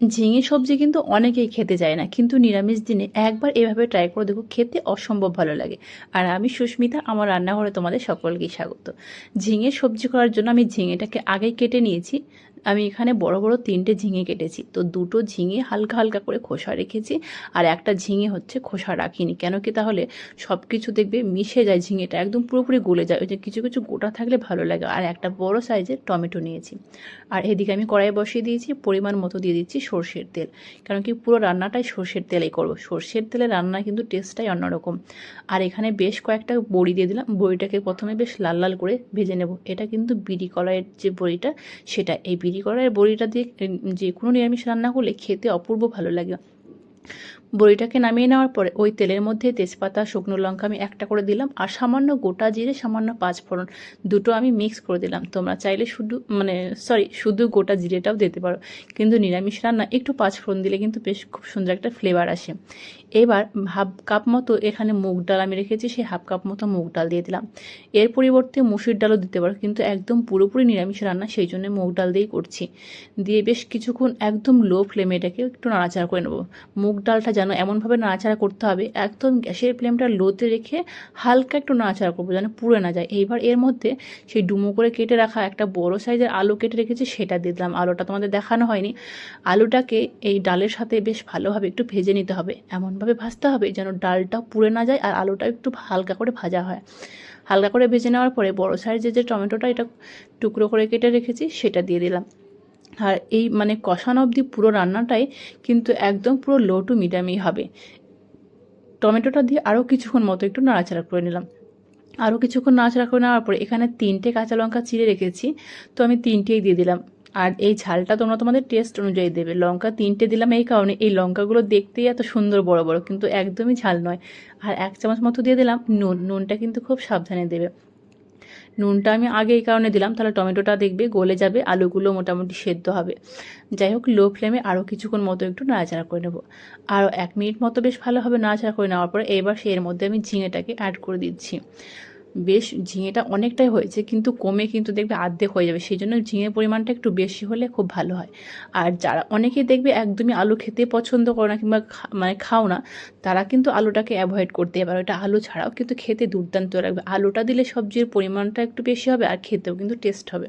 ঝিঙে সবজি কিন্তু অনেকেই খেতে যায় না। কিন্তু নিরামিষ দিনে একবার এভাবে ট্রাই করে দেখো, খেতে অসম্ভব ভালো লাগে। আর আমি সুস্মিতা, আমার রান্নাঘরে তোমাদের সকলকেই স্বাগত। ঝিঙে সবজি করার জন্য আমি ঝিঙেটাকে আগেই কেটে নিয়েছি। আমি এখানে বড় বড় তিনটে ঝিঙে কেটেছি। তো দুটো ঝিঙে হালকা হালকা করে খোসা রেখেছি আর একটা ঝিঙে হচ্ছে খোসা রাখিনি। কেন কি তাহলে সব কিছু দেখবে মিশে যায় ঝিঙেটা, একদম পুরোপুরি গলে যায়। ওই যে কিছু কিছু গোটা থাকলে ভালো লাগে। আর একটা বড় সাইজের টমেটো নিয়েছি। আর এদিকে আমি কড়াই বসিয়ে দিয়েছি, পরিমাণ মতো দিয়ে দিচ্ছি সর্ষের তেল। কারণ কি পুরো রান্নাটাই সর্ষের তেলেই করব। সর্ষের তেলে রান্না কিন্তু টেস্টটাই অন্যরকম। আর এখানে বেশ কয়েকটা বড়ি দিয়ে দিলাম। বড়িটাকে প্রথমে বেশ লাল লাল করে ভেজে নেব। এটা কিন্তু বিড়ি কলাইয়ের যে বড়িটা, সেটা। এই বিড়ি কলাইয়ের বড়িটা দিয়ে যে কোনো নিরামিষ রান্না করলে খেতে অপূর্ব ভালো লাগে। বড়িটাকে নামিয়ে নেওয়ার পরে ওই তেলের মধ্যে তেজপাতা, শুকনো লঙ্কা আমি একটা করে দিলাম আর সামান্য গোটা জিরে, সামান্য পাঁচ ফোড়ন দুটো আমি মিক্স করে দিলাম। তোমরা চাইলে শুধু মানে সরি শুধু গোটা জিরেটাও দিতে পারো। কিন্তু নিরামিষ রান্না একটু পাঁচ ফোড়ন দিলে কিন্তু বেশ খুব সুন্দর একটা ফ্লেভার আসে। এবার হাফ কাপ মতো এখানে মুগ ডাল আমি রেখেছি, সেই হাফ কাপ মতো মুগ ডাল দিয়ে দিলাম। এর পরিবর্তে মুসুর ডালও দিতে পারো, কিন্তু একদম পুরোপুরি নিরামিষ রান্না, সেই জন্য মুগ ডাল দিয়েই করছি। দিয়ে বেশ কিছুক্ষণ একদম লো ফ্লেমে এটাকে একটু নাড়াচাড়া করে নেব। মুগ ডালটা যেন এমনভাবে নাড়াচাড়া করতে হবে। একদম গ্যাসের ফ্লেমটা লোতে রেখে হালকা একটু নাড়াচাড়া করব যেন পুড়ে না যায়। এইবার এর মধ্যে সেই ডুমো করে কেটে রাখা একটা বড় সাইজের আলু কেটে রেখেছি, সেটা দিয়ে দিলাম। আলুটা তোমাদের দেখানো হয়নি। আলুটাকে এই ডালের সাথে বেশ ভালোভাবে একটু ভেজে নিতে হবে। এমনভাবে ভাজতে হবে যেন ডালটা পুড়ে না যায় আর আলুটা একটু হালকা করে ভাজা হয়। হালকা করে ভেজে নেওয়ার পরে বড় সাইজের যে টমেটোটা, এটা টুকরো করে কেটে রেখেছি, সেটা দিয়ে দিলাম। আর এই মানে কষানো অবধি পুরো রান্নাটাই কিন্তু একদম পুরো লো টু মিডিয়ামই হবে। টমেটোটা দিয়ে আরও কিছুক্ষণ মতো একটু নাড়াচাড়া করে নিলাম। আরও কিছুক্ষণ নাড়াচাড়া করে নেওয়ার পরে এখানে তিনটে কাঁচা লঙ্কা চিড়ে রেখেছি, তো আমি তিনটেই দিয়ে দিলাম। আর এই ঝালটা তোমরা তোমাদের টেস্ট অনুযায়ী দেবে। লঙ্কা তিনটে দিলাম এই কারণে এই লঙ্কাগুলো দেখতেই এত সুন্দর বড় বড়, কিন্তু একদমই ঝাল নয়। আর এক চামচ মতো দিয়ে দিলাম নুন। নুনটা কিন্তু খুব সাবধানে দেবে। নুনটা আমি আগে এই কারণে দিলাম, তাহলে টমেটোটা দেখবে গলে যাবে, আলুগুলো মোটামুটি সেদ্ধ হবে। যাই হোক, লো ফ্লেমে আরও কিছুক্ষণ মতো একটু নাড়াচাড়া করে নেব। আরও এক মিনিট মতো বেশ ভালোভাবে নাড়াচাড়া করে নেওয়ার পরে এবার সে এর মধ্যে আমি ঝিঙেটাকে অ্যাড করে দিচ্ছি। বেশ ঝিঙেটা অনেকটাই হয়েছে, কিন্তু কমে কিন্তু দেখবে আর্ধেক হয়ে যাবে। সেই জন্য ঝিঙের পরিমাণটা একটু বেশি হলে খুব ভালো হয়। আর যারা অনেকে দেখবে একদমই আলু খেতে পছন্দ করো না কিংবা মানে খাও না, তারা কিন্তু আলুটাকে অ্যাভয়েড করতে পারে। এটা আলু ছাড়াও কিন্তু খেতে দুর্দান্ত লাগবে। আলুটা দিলে সবজির পরিমাণটা একটু বেশি হবে আর খেতেও কিন্তু টেস্ট হবে।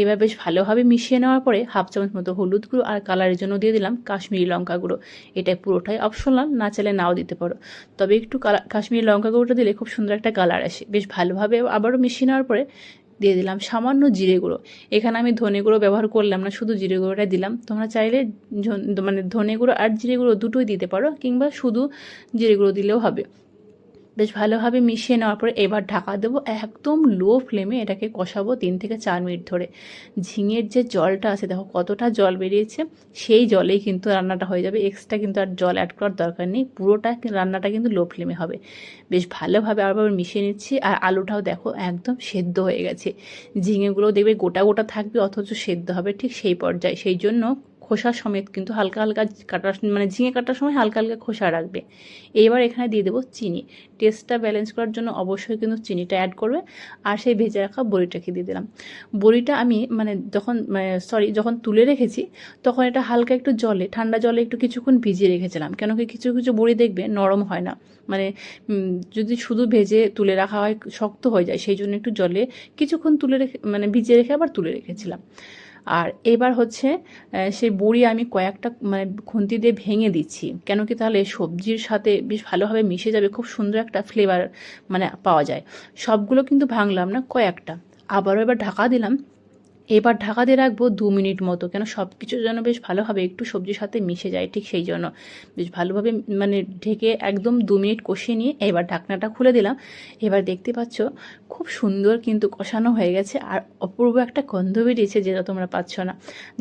এবার বেশ ভালোভাবে মিশিয়ে নেওয়ার পরে হাফ চামচ মতো হলুদ গুঁড়ো আর কালারের জন্য দিয়ে দিলাম কাশ্মীরি লঙ্কা গুঁড়ো। এটা পুরোটাই অপশনাল না চাইলে নাও দিতে পারো। তবে একটু কাশ্মীরি লঙ্কা গুঁড়োটা দিলে খুব সুন্দর একটা কালার আসে। বেশ ভালোভাবে আবারও মিশিয়ে নেওয়ার পরে দিয়ে দিলাম সামান্য জিরে গুঁড়ো। এখানে আমি ধনে গুঁড়ো ব্যবহার করলাম না, শুধু জিরে গুঁড়োটাই দিলাম। তোমরা চাইলে মানে ধনে গুঁড়ো আর জিরে গুঁড়ো দুটোই দিতে পারো, কিংবা শুধু জিরে গুঁড়ো দিলেও হবে। বেশ ভালোভাবে মিশিয়ে নেওয়ার পরে এবার ঢাকা দেবো একদম লো ফ্লেমে এটাকে কষাবো তিন থেকে চার মিনিট ধরে। ঝিঙের যে জলটা আছে, দেখো কতটা জল বেরিয়েছে, সেই জলেই কিন্তু রান্নাটা হয়ে যাবে। এক্সট্রা কিন্তু আর জল অ্যাড করার দরকার নেই, পুরোটা রান্নাটা কিন্তু লো ফ্লেমে হবে। বেশ ভালোভাবে আবার মিশিয়ে নিচ্ছি, আর আলুটাও দেখো একদম সেদ্ধ হয়ে গেছে। ঝিঙেগুলো দেখবে গোটা গোটা থাকবে, অথচ সেদ্ধ হবে ঠিক সেই পর্যায়ে। সেই জন্য খোসা সমেত কিন্তু হালকা হালকা কাটার মানে ঝিঙে কাটার সময় হালকা হালকা খোসা রাখবে। এইবার এখানে দিয়ে দেবো চিনি। টেস্টটা ব্যালেন্স করার জন্য অবশ্যই কিন্তু চিনিটা অ্যাড করবে। আর সেই ভেজে রাখা বড়িটাকে দিয়ে দিলাম। বড়িটা আমি মানে যখন সরি যখন তুলে রেখেছি, তখন এটা হালকা একটু জলে, ঠান্ডা জলে একটু কিছুক্ষণ ভিজিয়ে রেখেছিলাম। কেন কি কিছু কিছু বড়ি দেখবে নরম হয় না। মানে যদি শুধু ভেজে তুলে রাখা হয়, শক্ত হয়ে যায়, সেই জন্য একটু জলে কিছুক্ষণ তুলে রেখে মানে ভিজিয়ে রেখে আবার তুলে রেখেছিলাম। আর এবার হচ্ছে সেই বড়ি আমি কয়েকটা মানে খুন্তি দিয়ে ভেঙে দিচ্ছি। কেন কি তাহলে সবজির সাথে বেশ ভালোভাবে মিশে যাবে, খুব সুন্দর একটা ফ্লেভার মানে পাওয়া যায়। সবগুলো কিন্তু ভাঙলাম না কয়েকটা। আবারও এবার ঢাকা দিলাম। এবার ঢাকা দিয়ে রাখব দু মিনিট মতো, কেন সব কিছু যেন বেশ ভালোভাবে একটু সবজির সাথে মিশে যায় ঠিক সেই জন্য। বেশ ভালোভাবে মানে ঢেকে একদম দু মিনিট কষিয়ে নিয়ে এবার ঢাকনাটা খুলে দিলাম। এবার দেখতে পাচ্ছ খুব সুন্দর কিন্তু কষানো হয়ে গেছে আর অপূর্ব একটা গন্ধ বেরিয়েছে যেটা তোমরা পাচ্ছ না।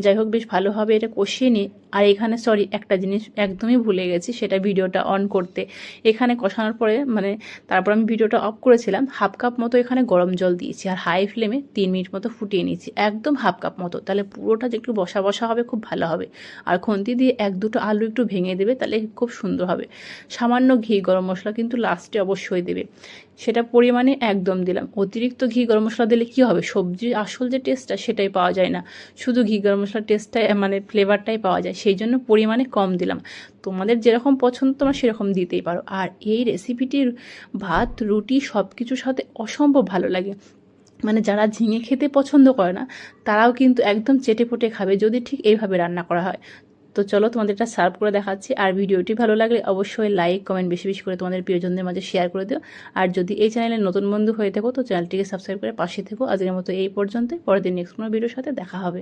যাই হোক, বেশ ভালোভাবে এটা কষিয়ে নিয়ে, আর এখানে সরি একটা জিনিস একদমই ভুলে গেছি, সেটা ভিডিওটা অন করতে। এখানে কষানোর পরে মানে তারপর আমি ভিডিওটা অফ করেছিলাম, হাফ কাপ মতো এখানে গরম জল দিয়েছি আর হাই ফ্লেমে তিন মিনিট মতো ফুটিয়ে নিয়েছি। একদম হাফ কাপ মতো। তাহলে পুরোটা যে একটু বসা বসা হবে, খুব ভালো হবে। আর খন্তি দিয়ে এক দুটো আলু একটু ভেঙে দেবে, তাহলে খুব সুন্দর হবে। সামান্য ঘি, গরম মশলা কিন্তু লাস্টে অবশ্যই দেবে। সেটা পরিমাণে একদম দিলাম। অতিরিক্ত ঘি, গরম মশলা দিলে কী হবে? সবজির আসল যে টেস্টটা সেটাই পাওয়া যায় না। শুধু ঘি, গরম মশলার টেস্টটাই মানে ফ্লেভারটাই পাওয়া যায়। সেই জন্য পরিমাণে কম দিলাম। তোমাদের যেরকম পছন্দ, তোমরা সেরকম দিতেই পারো। আর এই রেসিপিটির ভাত, রুটি সব কিছুর সাথে অসম্ভব ভালো লাগে। মানে যারা ঝিঙে খেতে পছন্দ করে না, তারাও কিন্তু একদম চেটেপুটে খাবে যদি ঠিক এইভাবে রান্না করা হয়। তো চলো তোমাদের এটা সার্ভ করে দেখাচ্ছি। আর ভিডিওটি ভালো লাগলে অবশ্যই লাইক কমেন্ট বেশি বেশি করে তোমাদের প্রিয়জনদের মাঝে শেয়ার করে দিও। আর যদি এই চ্যানেলে নতুন বন্ধু হয়ে থাকো, তো চ্যানেলটিকে সাবস্ক্রাইব করে পাশে থেকো। আজকের মতো এই পর্যন্ত পরের দিন নেক্সট কোনো ভিডিওর সাথে দেখা হবে।